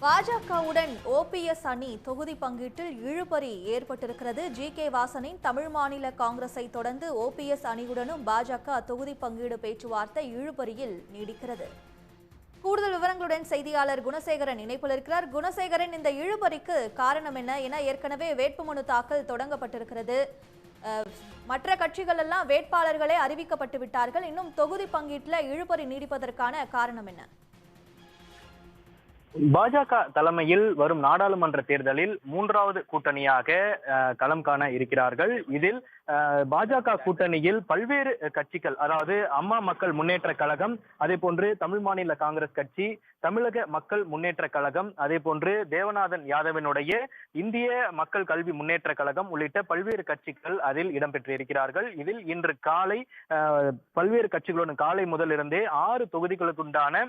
பாஜகவுடன் ஓபிஎஸ் அணி தொகுதி பங்கீட்டில் இழுபறி ஏற்பட்டிருக்கிறது. ஜி. கே. வாசனின் தமிழ் மாநில காங்கிரஸை தொடர்ந்து ஓபிஎஸ் அணியுடனும் பாஜக தொகுதி பங்கீடு பேச்சுவார்த்தை இழுபறியில் நீடிக்கிறது. கூடுதல் விவரங்களுடன் செய்தியாளர் குணசேகரன் இணைப்பில் இருக்கிறார். குணசேகரன் இந்த இழுபறிக்கு காரணம் என்ன என ஏற்கனவே வேட்புமனு தாக்கல் தொடங்கப்பட்டிருக்கிறது. மற்ற கட்சிகள் எல்லாம் வேட்பாளர்களே அறிவிக்கப்பட்டு விட்டார்கள். இன்னும் தொகுதி பங்கீட்டில் இழுபறி நீடிப்பதற்கான காரணம் என்ன? பாஜக தலைமையில் வரும் நாடாளுமன்ற தேர்தலில் மூன்றாவது கூட்டணியாக களம் காண இருக்கிறார்கள். இதில் பாஜக கூட்டணியில் பல்வேறு கட்சிகள் அதாவது அம்மா மக்கள் முன்னேற்ற கழகம் அதே போன்று தமிழ் மாநில காங்கிரஸ் கட்சி தமிழக மக்கள் முன்னேற்ற கழகம் அதே போன்று தேவநாதன் யாதவனுடைய இந்திய மக்கள் கல்வி முன்னேற்ற கழகம் உள்ளிட்ட பல்வேறு கட்சிகள் அதில் இடம்பெற்றிருக்கிறார்கள். இதில் இன்று காலை பல்வேறு கட்சிகளுடன் காலை முதலிருந்தே ஆறு தொகுதிகளுக்குண்டான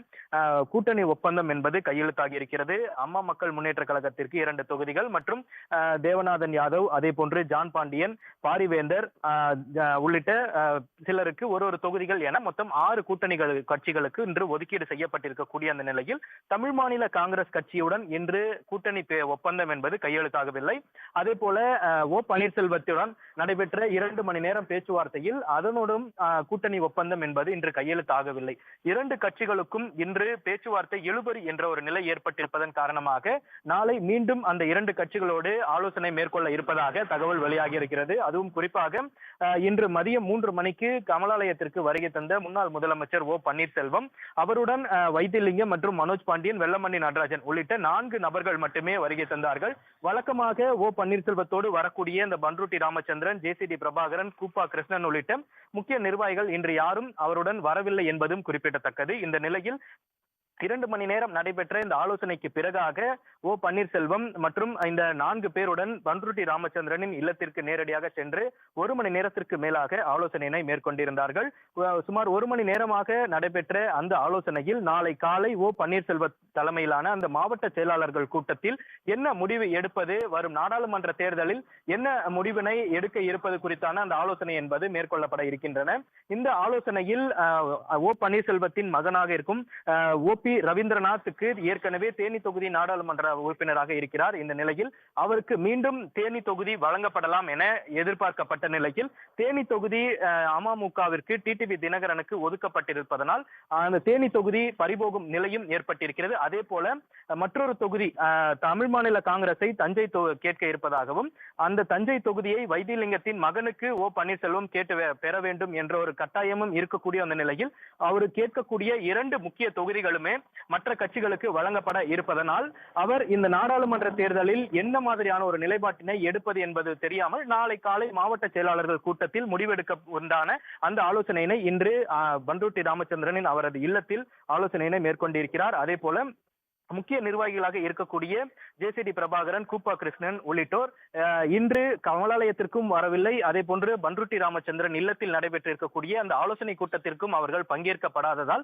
கூட்டணி ஒப்பந்தம் என்பது கையெழுத்து கையெழுத்தாகி இருக்கிறது. அம்மா மக்கள் முன்னேற்ற கழகத்திற்கு இரண்டு தொகுதிகள் மற்றும் தேவநாதன் யாதவ் அதே போன்று ஜான் பாண்டியன் பாரிவேந்தர் உள்ளிட்ட சிலருக்கு ஒரு ஒரு தொகுதிகள் என மொத்தம் ஆறு கூட்டணிகள் கட்சிகளுக்கு இன்று ஒதுக்கீடு செய்யப்பட்டிருக்கக்கூடிய அந்த நிலையில் தமிழ் மாநில காங்கிரஸ் கட்சியுடன் இன்று கூட்டணி ஒப்பந்தம் என்பது கையெழுத்தாகவில்லை. அதே போல ஓ பன்னீர்செல்வத்துடன் நடைபெற்ற இரண்டு மணி நேரம் பேச்சுவார்த்தையில் அதனோடும் கூட்டணி ஒப்பந்தம் என்பது இன்று கையெழுத்தாகவில்லை. இரண்டு கட்சிகளுக்கும் இன்று பேச்சுவார்த்தை எழுபறி என்ற ஒரு நிலை ஏற்பட்டிருப்பதன் காரணமாக நாளை மீண்டும் அந்த இரண்டு கட்சிகளோடு ஆலோசனை மேற்கொள்ள இருப்பதாக தகவல் வெளியாகி இருக்கிறது அதுவும் குறிப்பாக இன்று மதியம் மூன்று மணிக்கு கமலாலயத்திற்கு வருகை தந்த முன்னாள் முதலமைச்சர் ஓ பன்னீர்செல்வம் அவருடன் அஹ், வைத்திலிங்கம் மற்றும் மனோஜ் பாண்டியன் வெள்ளமணி நடராஜன் உள்ளிட்ட நான்கு நபர்கள் மட்டுமே வருகை தந்தார்கள். வழக்கமாக ஓ பன்னீர்செல்வத்தோடு வரக்கூடிய இந்த பன்ருட்டி ராமச்சந்திரன் ஜேசிடி பிரபாகரன் கூப்பா கிருஷ்ணன் உள்ளிட்ட முக்கிய நிர்வாகிகள் இன்று யாரும் அவருடன் வரவில்லை என்பதும் குறிப்பிடத்தக்கது. இந்த நிலையில் இரண்டு மணி நேரம் நடைபெற்ற இந்த ஆலோசனைக்கு பிறகாக ஓ பன்னீர்செல்வம் மற்றும் இந்த நான்கு பேருடன் பன்ருட்டி ராமச்சந்திரனின் இல்லத்திற்கு நேரடியாக சென்று ஒரு மணி நேரத்திற்கு மேலாக ஆலோசனையினை மேற்கொண்டிருந்தார்கள். சுமார் ஒரு மணி நேரமாக நடைபெற்ற அந்த ஆலோசனையில் நாளை காலை ஓ பன்னீர்செல்வ தலைமையிலான அந்த மாவட்ட செயலாளர்கள் கூட்டத்தில் என்ன முடிவு எடுப்பது வரும் நாடாளுமன்ற தேர்தலில் என்ன முடிவினை எடுக்க இருப்பது குறித்தான அந்த ஆலோசனை என்பது மேற்கொள்ளப்பட இருக்கின்றன. இந்த ஆலோசனையில் ஓ பன்னீர்செல்வத்தின் மகனாக இருக்கும் ஓ பி ரவீந்திரநாத்துக்கு ஏற்கனவே தேனி தொகுதி நாடாளுமன்ற உறுப்பினராக இருக்கிறார். இந்த நிலையில் அவருக்கு மீண்டும் தேனி தொகுதி வழங்கப்படலாம் என எதிர்பார்க்கப்பட்ட நிலையில் தேனி தொகுதி அமமுகவிற்கு டிடிவி தினகரனுக்கு ஒதுக்கப்பட்டிருப்பதனால் அந்த தேனி தொகுதி பறிபோகும் நிலையும் ஏற்பட்டிருக்கிறது. அதே போல மற்றொரு தொகுதி தமிழ் மாநில காங்கிரஸை தஞ்சை கேட்க இருப்பதாகவும் அந்த தஞ்சை தொகுதியை வைத்தியலிங்கத்தின் மகனுக்கு ஓ பன்னீர்செல்வம் கேட்டு பெற வேண்டும் என்ற ஒரு கட்டாயமும் இருக்கக்கூடிய அந்த நிலையில் அவர் கேட்கக்கூடிய இரண்டு முக்கிய தொகுதிகளுமே மற்ற கட்சிகளுக்கு வழங்கப்பட இருப்பதனால் அவர் இந்த நாடாளுமன்ற தேர்தலில் என்ன மாதிரியான ஒரு நிலைப்பாட்டினை எடுப்பது என்பது தெரியாமல் நாளை காலை மாவட்ட செயலாளர்கள் கூட்டத்தில் முடிவெடுக்க உண்டான அந்த ஆலோசனையினை இன்று ஆஹ், பண்ருட்டி ராமச்சந்திரனின் அவரது இல்லத்தில் ஆலோசனையினை மேற்கொண்டிருக்கிறார். அதே போல முக்கிய நிர்வாகிகளாக இருக்கக்கூடிய ஜேசிடி பிரபாகரன் கூப்பா கிருஷ்ணன் உள்ளிட்டோர் இன்று கமலாலயத்திற்கும் வரவில்லை. அதே போன்று பன்ருட்டி ராமச்சந்திரன் இல்லத்தில் நடைபெற்றிருக்கக்கூடிய அந்த ஆலோசனை கூட்டத்திற்கும் அவர்கள் பங்கேற்கப்படாததால்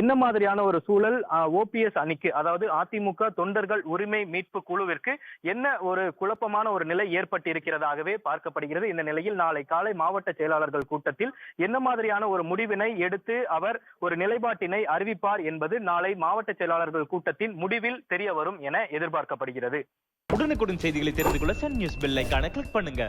என்ன மாதிரியான ஒரு சூழல் ஓபிஎஸ் அணிக்கு அதாவது அதிமுக தொண்டர்கள் உரிமை மீட்பு குழுவிற்கு என்ன ஒரு குழப்பமான ஒரு நிலை ஏற்பட்டிருக்கிறதாகவே பார்க்கப்படுகிறது. இந்த நிலையில் நாளை காலை மாவட்ட செயலாளர்கள் கூட்டத்தில் என்ன மாதிரியான ஒரு முடிவினை எடுத்து அவர் ஒரு நிலைப்பாட்டினை அறிவிப்பார் என்பது நாளை மாவட்ட செயலாளர்கள் கூட்டத்தில் கூட்டத்தின் முடிவில் தெரிய வரும் என எதிர்பார்க்கப்படுகிறது. உடனுக்குடன் செய்திகளை தெரிந்து கொள்ள சன் நியூஸ் பெல் ஐக்கான கிளிக் பண்ணுங்க.